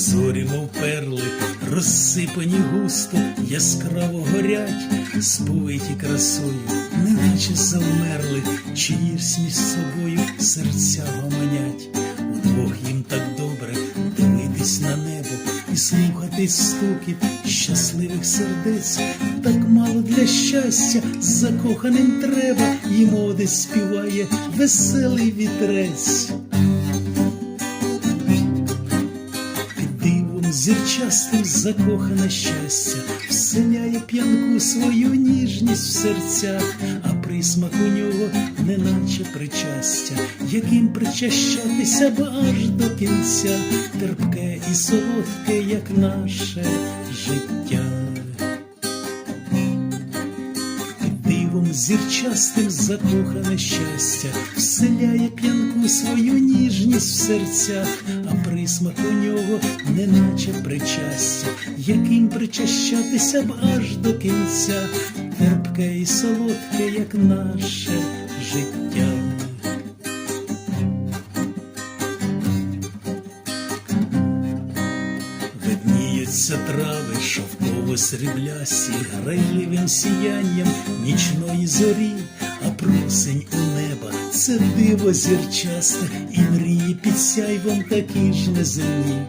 зорі, мов перли, розсипані густо, яскраво горять, сповиті красою, неначе завмерли, чиїсь між собою серця гомонять. Удвох їм так добре дивитись на небо і слухати стукіт щасливих сердець. Так мало для щастя закоханим треба, їм оди співає веселий вітрець. Зірчастим закохане щастя вселяє п'янку свою ніжність в серцях, а присмак у нього неначе причастя, яким причащатися б аж до кінця, терпке і солодке, як наше життя. Зірчастим закохане щастя вселяє п'янку свою ніжність в серцях, присмак у нього неначе причастя, яким причащатися б аж до кінця, терпке і солодке, як наше життя. Видніються трави, шовково сріблясі, грайливим сіянням нічної зорі, а просень у неба це диво зірчасте, і мрії під сяйвом такі ж неземні.